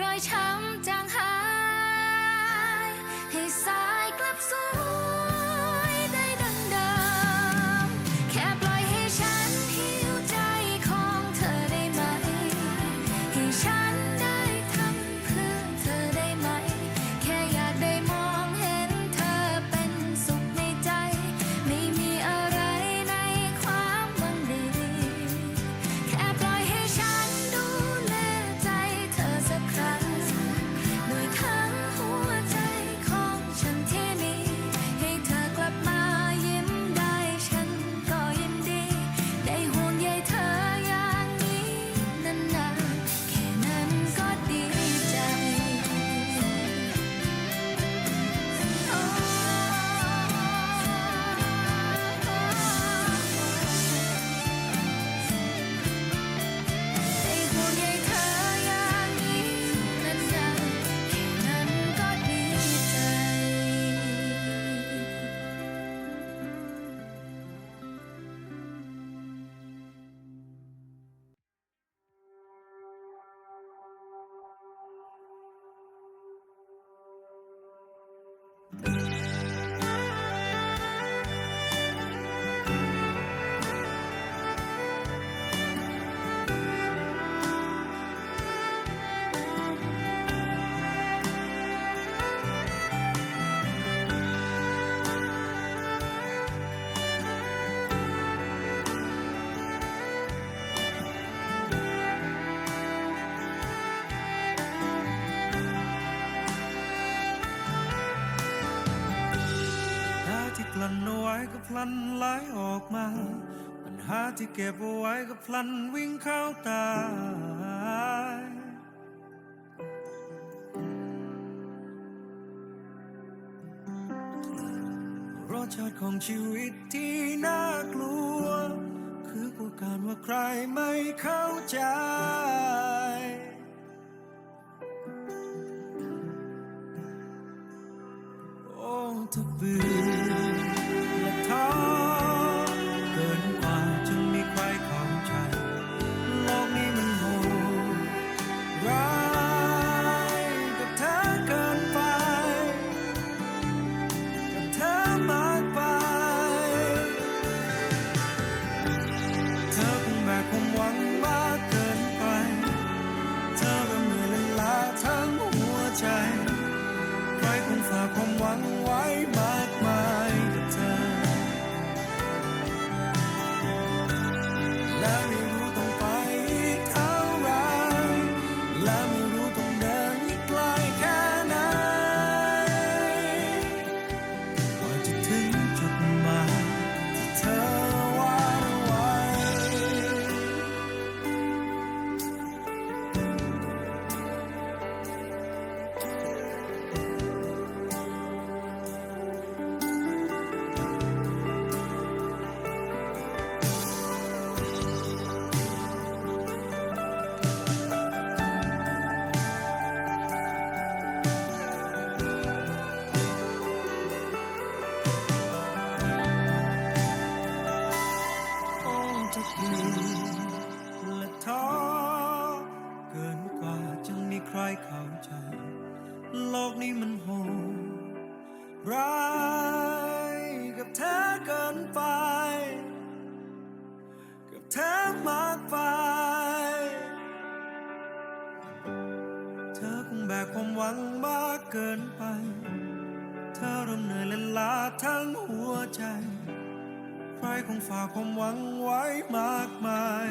รอยช้ำจางหาย ให้สายกลับสู่ ลันไหลออกมา ปัญหาที่เก็บเอาไว้ก็พลันวิ่งเข้าตารสชาติของชีวิตที่น่ากลัว คือกูการว่าใครไม่เข้าใจโอ้ถ้าเบื่อ ใครเข้าใจ โลกนี้มันโหดร้ายกับเธอเกินไป กับเธอมากไป เธอคงแบกความหวังมากเกินไป เธอเริ่มเหนื่อยและลาทั้งหัวใจ ใครคงฝากความหวังไว้มากมาย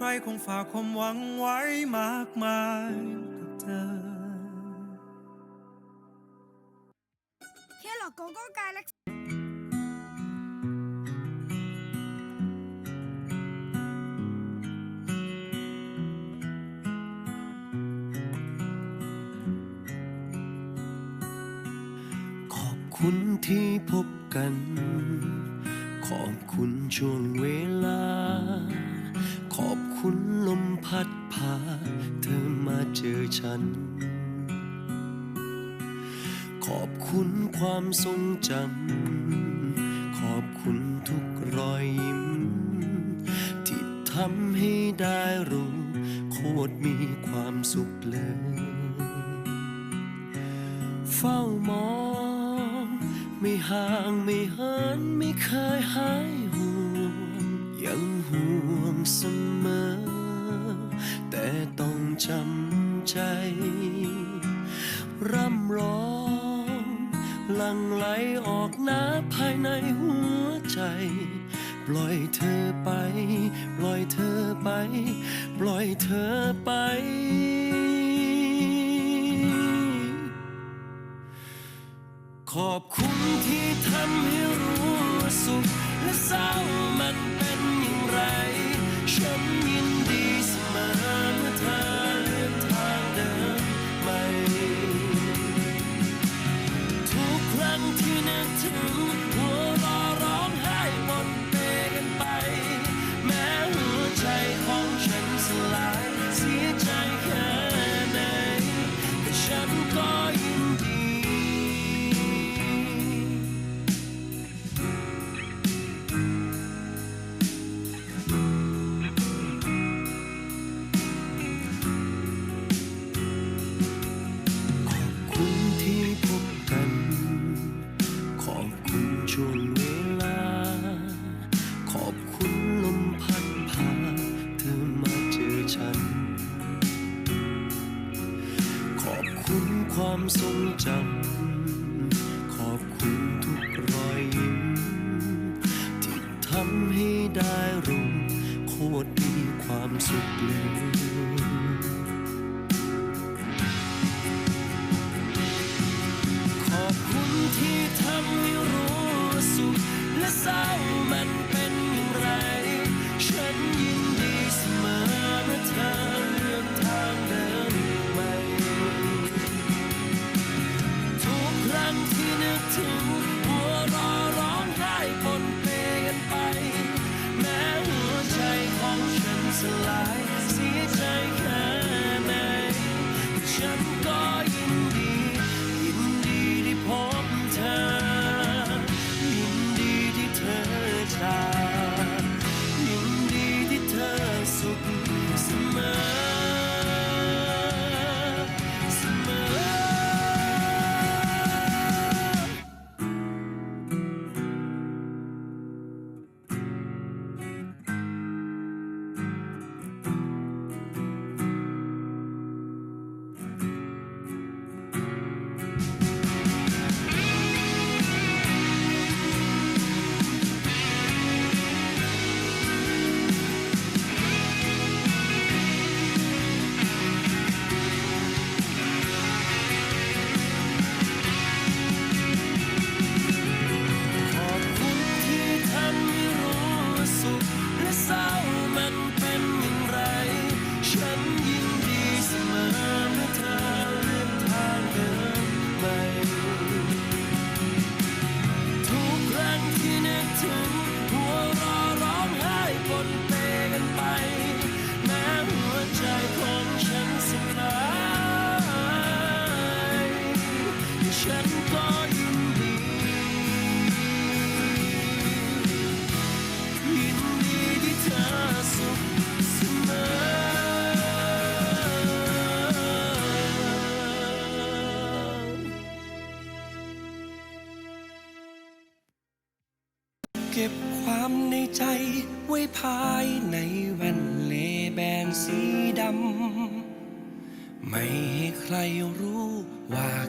ใครคงฝากความหวังไว้มากมายกับเธอ แค่หลอกกโก้การรัก ขอบคุณที่พบกัน ขอบคุณช่วงเวลา คุณลมพัดพาเธอมาเจอฉัน ขอบคุณความทรงจำ ขอบคุณทุกรอยยิ้ม ที่ทำให้ได้รู้ โคตรมีความสุขเลย เฝ้ามอง ไม่ห่างไม่หันไม่เคยหายห่วง ยังห่วงเสมอ จำใจ ร่ำร้องหลั่งไหลออกหนาภายในหัวใจ ปล่อยเธอไป ปล่อยเธอไป ปล่อยเธอไป ขอบคุณที่ทำให้รู้สุขและเศร้ามัน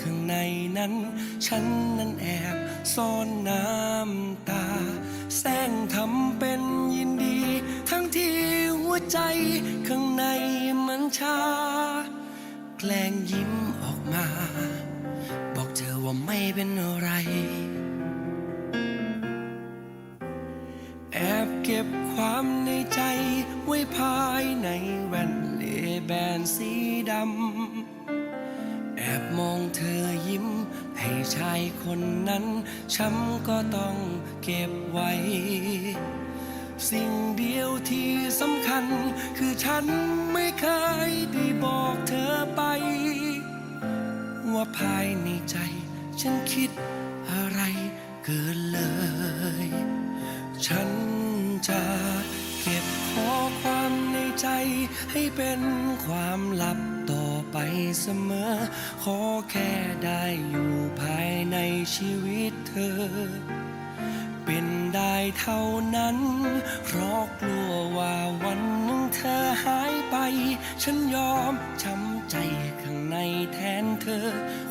ข้างในนั้น ฉันนั้นแอบซ่อนน้ำตา แสร้งทำเป็นยินดี ทั้งที่หัวใจข้างในมันชา แกล้งยิ้มออกมา บอกเธอว่าไม่เป็นอะไร แอบเก็บความในใจไว้ภายในแว่นเลแบนสี แอบมองเธอยิ้ม ให้ชายคนนั้น ช้ำก็ต้องเก็บไว้ สิ่งเดียวที่สำคัญ คือฉันไม่เคยได้บอกเธอไป ว่าภายในใจ ฉันคิดอะไรเกินเลย ฉันจะเก็บข้อความในใจให้เป็นความลับ ไปเสมอ ขอแค่ได้อยู่ภายในชีวิตเธอ เป็นได้เท่านั้น เพราะกลัวว่าวันหนึ่งเธอหายไป ฉันยอมช้ำใจข้างในแทนเธอ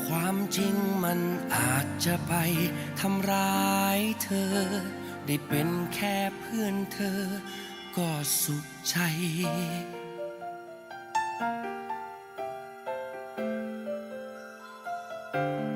ความจริงมันอาจจะไปทำร้ายเธอ ได้เป็นแค่เพื่อนเธอ ก็สุขใจ แ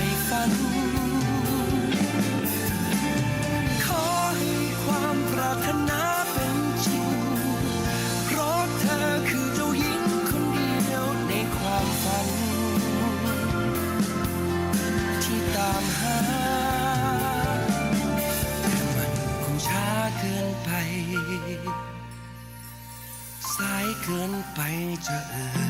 ฝ่ฝัน ขอให้ความปรารถนาเป็นจริง เพราะเธอคือเจ้าหญิงคนเดียวในความฝัน ที่ตามหา มันคงช้าเกินไป สายเกินไปจะเอ่ย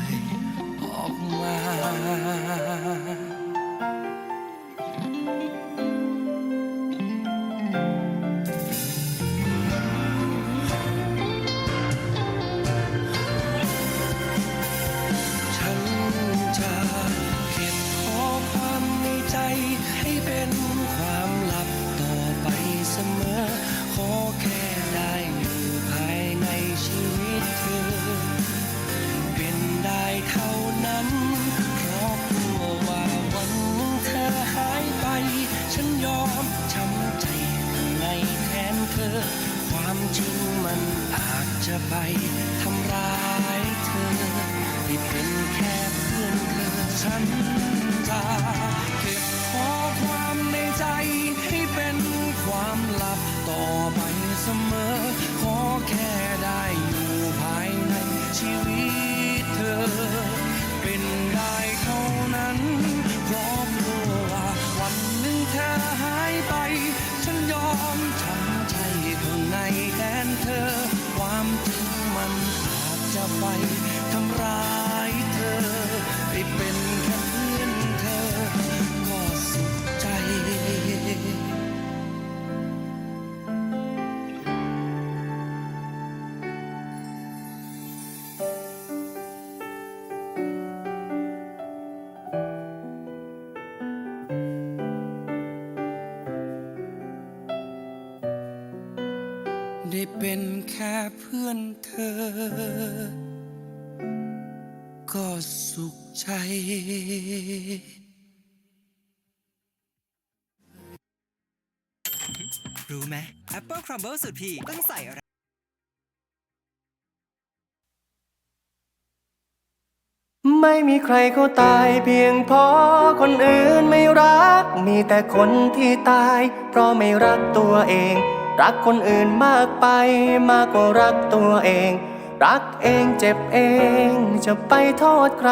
ไฟทำร้ายเธอ ใจรู้ไหม Apple Crumble สุดพี่ต้องใส่อะไร ไม่มีใครเขาตายเพียงเพราะคนอื่นไม่รัก มีแต่คนที่ตาย เพราะไม่รักตัวเอง รักคนอื่นมากไปมากกว่ารักตัวเอง รักเองเจ็บเองจะไปโทษใคร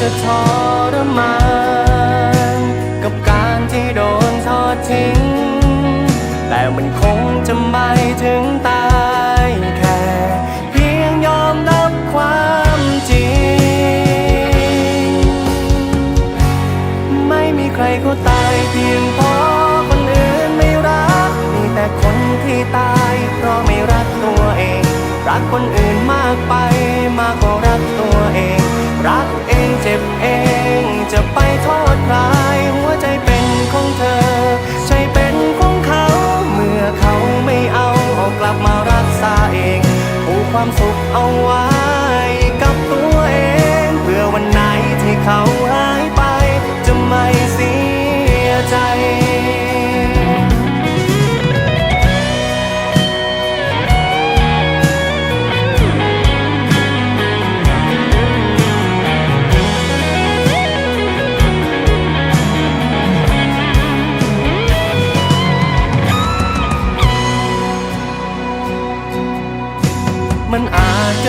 จะทรมาน ความสุขเอาไว้ กับตัวเองเพื่อวันไหนที่เขาหายไป จะไม่เสียใจ